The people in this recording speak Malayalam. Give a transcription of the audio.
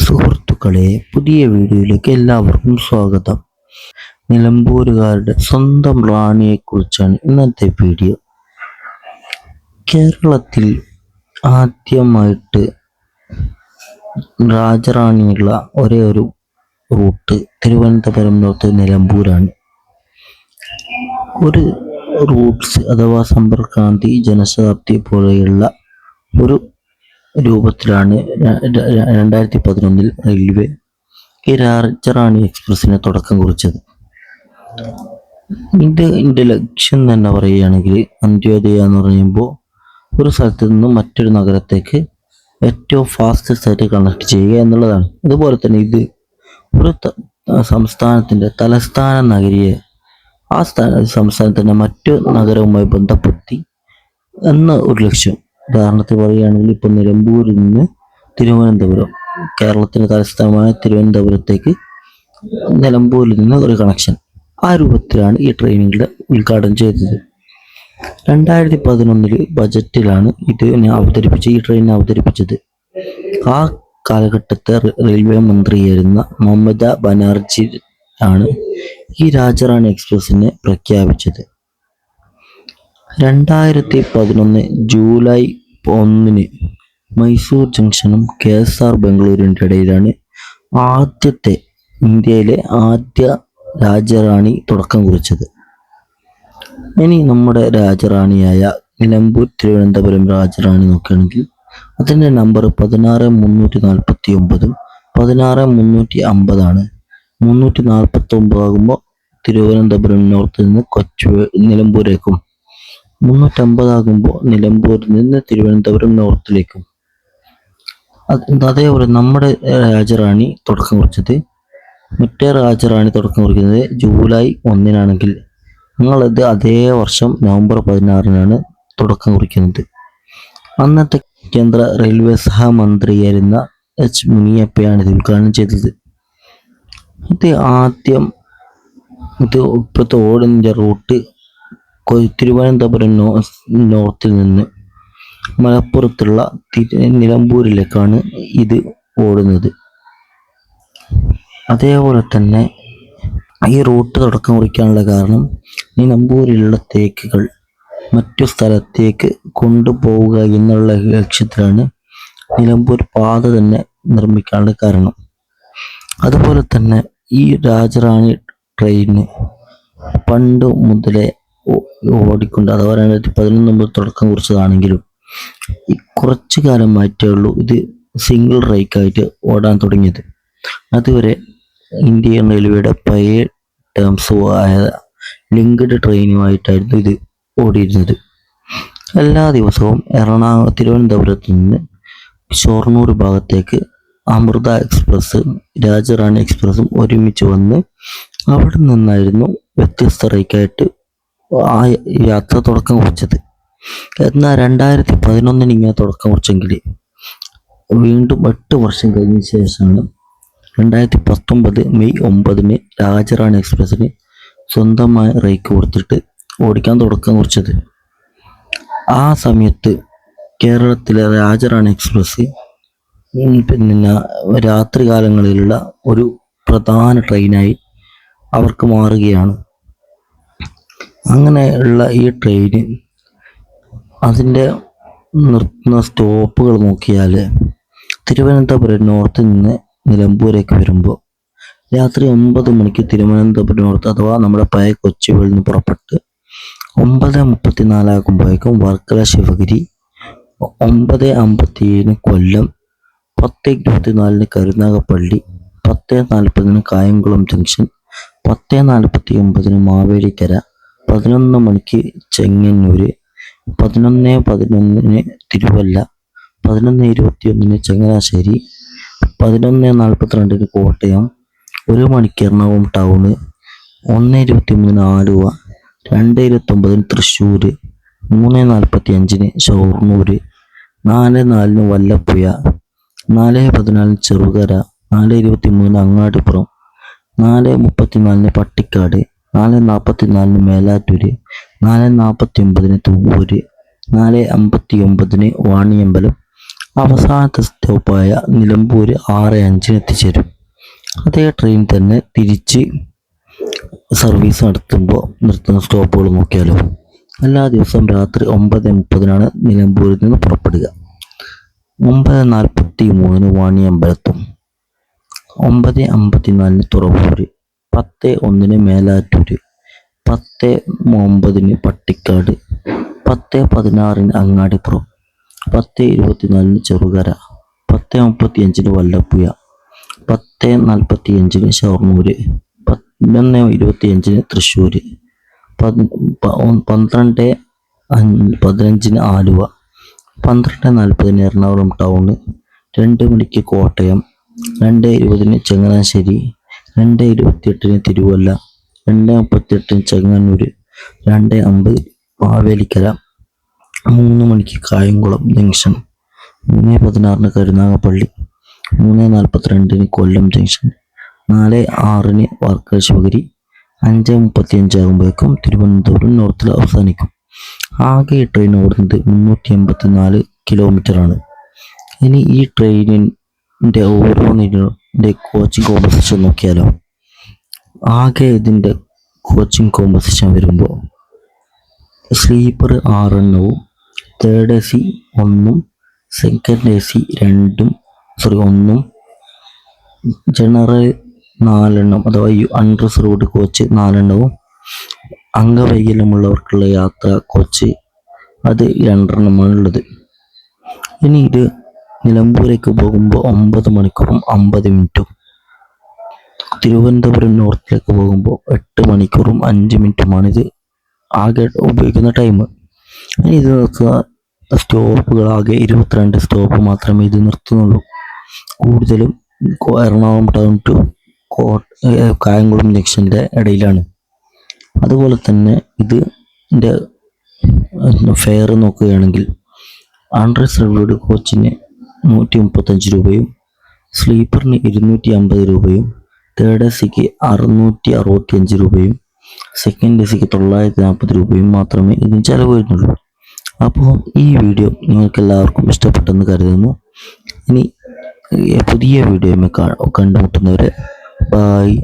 സുഹൃത്തുക്കളെ പുതിയ വീഡിയോയിലേക്ക് എല്ലാവർക്കും സ്വാഗതം. നിലമ്പൂരുകാരുടെ സ്വന്തം റാണിയെക്കുറിച്ചാണ് ഇന്നത്തെ വീഡിയോ. കേരളത്തിൽ ആദ്യമായിട്ട് രാജറാണിയുള്ള ഒരേ ഒരു റൂട്ട് തിരുവനന്തപുരം നോർത്ത് നിലമ്പൂരാണ്. ഒരു റൂട്ട്സ് അഥവാ സമ്പർക്കാന്തി ജനശതാബ്ദി പോലെയുള്ള ഒരു രൂപത്തിലാണ് രണ്ടായിരത്തി പതിനൊന്നിൽ റെയിൽവേ ഈ രാജറാണി എക്സ്പ്രസ്സിന് തുടക്കം കുറിച്ചത്. ഇത് ഇതിന്റെ ലക്ഷ്യം തന്നെ പറയുകയാണെങ്കിൽ അന്ത്യോദയ എന്ന് പറയുമ്പോൾ ഒരു സ്ഥലത്ത് നിന്നും മറ്റൊരു നഗരത്തേക്ക് ഏറ്റവും ഫാസ്റ്റസ്റ്റ് ആയിട്ട് കണക്ട് ചെയ്യുക എന്നുള്ളതാണ്. അതുപോലെ തന്നെ ഇത് ഒരു സംസ്ഥാനത്തിന്റെ തലസ്ഥാന നഗരിയെ ആ സ്ഥാന സംസ്ഥാനത്തിന്റെ മറ്റു നഗരവുമായി ബന്ധപ്പെടുത്തി എന്ന ഒരു ലക്ഷ്യം. ഉദാഹരണത്തിന് പറയുകയാണെങ്കിൽ ഇപ്പോൾ നിലമ്പൂരിൽ നിന്ന് തിരുവനന്തപുരം കേരളത്തിന്റെ തലസ്ഥാനമായ തിരുവനന്തപുരത്തേക്ക് നിലമ്പൂരിൽ നിന്ന് ഒരു കണക്ഷൻ ആ രൂപത്തിലാണ് ഈ ട്രെയിനുകളുടെ ഉദ്ഘാടനം ചെയ്തത്. രണ്ടായിരത്തി പതിനൊന്നിൽ ബജറ്റിലാണ് ഇത് അവതരിപ്പിച്ച് ഈ ട്രെയിൻ അവതരിപ്പിച്ചത്. ആ കാലഘട്ടത്തെ റെയിൽവേ മന്ത്രിയായിരുന്ന മമത ബനർജി ആണ് ഈ രാജറാണി എക്സ്പ്രസിനെ പ്രഖ്യാപിച്ചത്. രണ്ടായിരത്തി പതിനൊന്ന് ജൂലൈ ഒന്നിന് മൈസൂർ ജംഗ്ഷനും കെ എസ് ആർ ബംഗളൂരുവിന്റെ ഇടയിലാണ് ആദ്യത്തെ ഇന്ത്യയിലെ ആദ്യ രാജറാണി തുടക്കം കുറിച്ചത്. ഇനി നമ്മുടെ രാജറാണിയായ നിലമ്പൂർ തിരുവനന്തപുരം രാജറാണി നോക്കുകയാണെങ്കിൽ അതിന്റെ നമ്പർ പതിനാറ് മുന്നൂറ്റി നാൽപ്പത്തി ഒമ്പതും പതിനാറ് മുന്നൂറ്റി അമ്പതാണ്. മുന്നൂറ്റി നാൽപ്പത്തി ഒമ്പതാകുമ്പോൾ തിരുവനന്തപുരം നോർത്ത് നിന്ന് കൊച്ചു നിലമ്പൂരേക്കും മുന്നൂറ്റമ്പതാകുമ്പോൾ നിലമ്പൂരിൽ നിന്ന് തിരുവനന്തപുരം നോർത്തിലേക്കും. അത് അതേപോലെ നമ്മുടെ രാജറാണി തുടക്കം കുറിച്ചത്. മറ്റേ രാജറാണി തുടക്കം കുറിക്കുന്നത് ജൂലൈ ഒന്നിനാണെങ്കിൽ. ഞങ്ങളത് അതേ വർഷം നവംബർ പതിനാറിനാണ് തുടക്കം കുറിക്കുന്നത്. അന്നത്തെ കേന്ദ്ര റെയിൽവേ സഹമന്ത്രിയായിരുന്ന എച്ച് മുനിയപ്പയാണ് ഇത് ഉദ്ഘാടനം ചെയ്തത്. ഇത് ആദ്യം ഇത് ഇപ്പോഴത്തെ ഓടിന്റെ റൂട്ട് തിരുവനന്തപുരം നോർത്തിൽ നിന്ന് മലപ്പുറത്തുള്ള നിലമ്പൂരിലേക്കാണ് ഇത് ഓടുന്നത്. അതേപോലെ തന്നെ ഈ റൂട്ട് തുടക്കം കുറിക്കാനുള്ള കാരണം നിലമ്പൂരിലുള്ള തേക്കുകൾ മറ്റു സ്ഥലത്തേക്ക് കൊണ്ടുപോവുക എന്നുള്ള ലക്ഷ്യത്തിലാണ് നിലമ്പൂർ പാത തന്നെ നിർമ്മിക്കാനുള്ള കാരണം. അതുപോലെ തന്നെ ഈ രാജറാണി ട്രെയിന് പണ്ട് മുതലേ ഓടിക്കൊണ്ട് അഥവാ രണ്ടായിരത്തി പതിനൊന്ന് നമ്മൾ തുടക്കം കുറിച്ചതാണെങ്കിലും കുറച്ചു കാലം മാറ്റേ ഉള്ളൂ ഇത് സിംഗിൾ റൈക്കായിട്ട് ഓടാൻ തുടങ്ങിയത്. അതുവരെ ഇന്ത്യൻ റെയിൽവേയുടെ പഴയ ടേംസ് ആയ ലിങ്ക്ഡ് ട്രെയിനുമായിട്ടായിരുന്നു ഇത് ഓടിയിരുന്നത്. എല്ലാ ദിവസവും എറണാകുളം തിരുവനന്തപുരത്ത് നിന്ന് ഷൊർണൂർ ഭാഗത്തേക്ക് അമൃത എക്സ്പ്രസ് രാജറാണി എക്സ്പ്രസ്സും ഒരുമിച്ച് വന്ന് അവിടെ നിന്നായിരുന്നു വ്യത്യസ്ത റേക്കായിട്ട് ആ യാത്ര തുടക്കം കുറിച്ചത്. എന്നാൽ രണ്ടായിരത്തി പതിനൊന്നിന് ഇങ്ങനെ തുടക്കം കുറിച്ചെങ്കിൽ വീണ്ടും എട്ട് വർഷം കഴിഞ്ഞ ശേഷമാണ് രണ്ടായിരത്തി പത്തൊമ്പത് മെയ് ഒമ്പതിന് രാജറാണി എക്സ്പ്രസ്സിന് സ്വന്തമായ റേക്ക് കൊടുത്തിട്ട് ഓടിക്കാൻ തുടക്കം കുറിച്ചത്. ആ സമയത്ത് കേരളത്തിലെ രാജറാണി എക്സ്പ്രസ് പിന്നെ രാത്രി കാലങ്ങളിലുള്ള ഒരു പ്രധാന ട്രെയിനായി അവർക്ക് മാറുകയാണ്. അങ്ങനെയുള്ള ഈ ട്രെയിൻ അതിന്റെ നിർത്തുന്ന സ്റ്റോപ്പുകൾ നോക്കിയാൽ തിരുവനന്തപുരം നോർത്ത് നിന്ന് നിലമ്പൂരേക്ക് വരുമ്പോൾ രാത്രി ഒമ്പത് മണിക്ക് തിരുവനന്തപുരം നോർത്ത് അഥവാ നമ്മുടെ പഴയ കൊച്ചുവേളിൽ നിന്ന് പുറപ്പെട്ട് ഒമ്പത് മുപ്പത്തി നാലാകുമ്പോഴേക്കും വർക്കല ശിവഗിരി ഒമ്പത് അമ്പത്തി ഏഴിന് കൊല്ലം പത്ത് ഇരുപത്തിനാലിന് കരുനാഗപ്പള്ളി പത്ത് നാൽപ്പതിന് കായംകുളം ജംഗ്ഷൻ പത്ത് നാൽപ്പത്തി ഒമ്പതിന് മാവേലിക്കര പതിനൊന്ന് മണിക്ക് ചെങ്ങന്നൂർ പതിനൊന്ന് പതിനൊന്നിന് തിരുവല്ല പതിനൊന്ന് ഇരുപത്തി ഒന്നിന് ചങ്ങനാശ്ശേരി പതിനൊന്ന് നാൽപ്പത്തിരണ്ടിന് കോട്ടയം ഒരു മണിക്ക് എറണാകുളം ടൗണ് ഒന്ന് ഇരുപത്തി മൂന്നിന് ആലുവ രണ്ട് ഇരുപത്തൊമ്പതിന് തൃശ്ശൂർ മൂന്ന് നാൽപ്പത്തി അഞ്ചിന് ഷൊർണൂർ നാല് നാലിന് വല്ലപ്പുഴ നാല് പതിനാലിന് ചെറുകര നാല് ഇരുപത്തി മൂന്നിന് അങ്ങാടിപ്പുറം നാല് മുപ്പത്തിനാലിന് പട്ടിക്കാട് നാല് നാൽപ്പത്തിനാലിന് മേലാറ്റൂര് നാല് നാൽപ്പത്തി ഒമ്പതിന് തുവ്വൂര് നാല് അമ്പത്തി ഒമ്പതിന് വാണിയമ്പലം അവസാനത്തെ സ്റ്റോപ്പായ നിലമ്പൂര് ആറ് അഞ്ചിന് എത്തിച്ചേരും. അതേ ട്രെയിൻ തന്നെ തിരിച്ച് സർവീസ് നടത്തുമ്പോൾ നിർത്തുന്ന സ്റ്റോപ്പുകൾ നോക്കിയാലോ. എല്ലാ ദിവസവും രാത്രി ഒമ്പത് മുപ്പതിനാണ് നിലമ്പൂരിൽ നിന്ന് പുറപ്പെടുക. ഒമ്പത് നാൽപ്പത്തി മൂന്നിന് വാണിയമ്പലത്തും ഒമ്പത് അമ്പത്തിനാലിന് തുറവൂര് പത്ത് ഒന്നിന് മേലാറ്റൂര് പത്ത് ഒമ്പതിന് പട്ടിക്കാട് പത്ത് പതിനാറിന് അങ്ങാടിപ്പുറം പത്ത് ഇരുപത്തിനാലിന് ചെറുകര പത്ത് മുപ്പത്തിയഞ്ചിന് വല്ലപ്പുഴ പത്ത് നാൽപ്പത്തിയഞ്ചിന് ഷൊർണൂര് പതിനൊന്ന് ഇരുപത്തിയഞ്ചിന് തൃശ്ശൂർ പന്ത്രണ്ട് പതിനഞ്ചിന് ആലുവ പന്ത്രണ്ട് നാൽപ്പതിന് എറണാകുളം ടൗണ് രണ്ട് മണിക്ക് കോട്ടയം രണ്ട് ഇരുപതിന് ചങ്ങനാശ്ശേരി രണ്ട് ഇരുപത്തിയെട്ടിന് തിരുവല്ല രണ്ട് മുപ്പത്തിയെട്ടിന് ചെങ്ങന്നൂർ രണ്ട് അമ്പത് മാവേലിക്കര മൂന്ന് മണിക്ക് കായംകുളം ജംഗ്ഷൻ മൂന്ന് പതിനാറിന് കരുനാഗപ്പള്ളി മൂന്ന് നാൽപ്പത്തിരണ്ടിന് കൊല്ലം ജംഗ്ഷൻ നാല് ആറിന് വർക്കല ശിവഗിരി അഞ്ച് മുപ്പത്തിയഞ്ച് ആകുമ്പോഴേക്കും തിരുവനന്തപുരം നോർത്തിൽ അവസാനിക്കും. ആകെ ഈ ട്രെയിൻ ഓടുന്നത് മുന്നൂറ്റി എൺപത്തി നാല് കിലോമീറ്ററാണ് ഇനി ഈ ട്രെയിനിന്റെ ഓരോന്നിന്റെ കോച്ചിങ് കോമ്പസിഷൻ നോക്കിയാലോ. ആകെ ഇതിന്റെ കോച്ചിങ് കോമ്പസിഷൻ വരുമ്പോൾ സ്ലീപ്പർ ആറെണ്ണവും തേർഡ് എ സി ഒന്നും സെക്കൻഡ് എ സി രണ്ടും സോറി ഒന്നും ജനറൽ നാലെണ്ണം അഥവാ അൺറിസർവ്ഡ് കോച്ച് നാലെണ്ണവും അംഗവൈകല്യമുള്ളവർക്കുള്ള യാത്ര കോച്ച് അത് രണ്ടെണ്ണമാണ് ഉള്ളത് ഇനി ഇത് നിലമ്പൂരേക്ക് പോകുമ്പോൾ ഒമ്പത് മണിക്കൂറും അമ്പത് മിനിറ്റും. തിരുവനന്തപുരം നോർത്തിലേക്ക് പോകുമ്പോൾ എട്ട് മണിക്കൂറും അഞ്ച് മിനിറ്റുമാണ് ഇത് ആകെ ഉപയോഗിക്കുന്ന ടൈം ഇത് നോക്കുക. സ്റ്റോപ്പുകൾ ആകെ ഇരുപത്തിരണ്ട് സ്റ്റോപ്പ് മാത്രമേ ഇത് നിർത്തുന്നുള്ളൂ. കൂടുതലും എറണാകുളം ടൗൺ ടു കായംകുളം ജംഗ്ഷന്റെ ഇടയിലാണ്. അതുപോലെ തന്നെ ഇത് ഇതിന്റെ ഫെയർ നോക്കുകയാണെങ്കിൽ അൺറിസർവ്ഡ് കോച്ചിന് നൂറ്റി മുപ്പത്തഞ്ച് രൂപയും സ്ലീപ്പറിന് ഇരുന്നൂറ്റി അമ്പത് രൂപയും തേർഡ് എ സിക്ക് അറുന്നൂറ്റി അറുപത്തി അഞ്ച് രൂപയും സെക്കൻഡ് എ സിക്ക് തൊള്ളായിരത്തി നാൽപ്പത് രൂപയും മാത്രമേ ഇതിന് ചിലവ് വരുന്നുള്ളൂ അപ്പോൾ ഈ വീഡിയോ നിങ്ങൾക്ക് എല്ലാവർക്കും ഇഷ്ടപ്പെട്ടെന്ന് കരുതുന്നു. ഇനി പുതിയ വീഡിയോ കണ്ടുമുട്ടുന്നവരെ ബായ്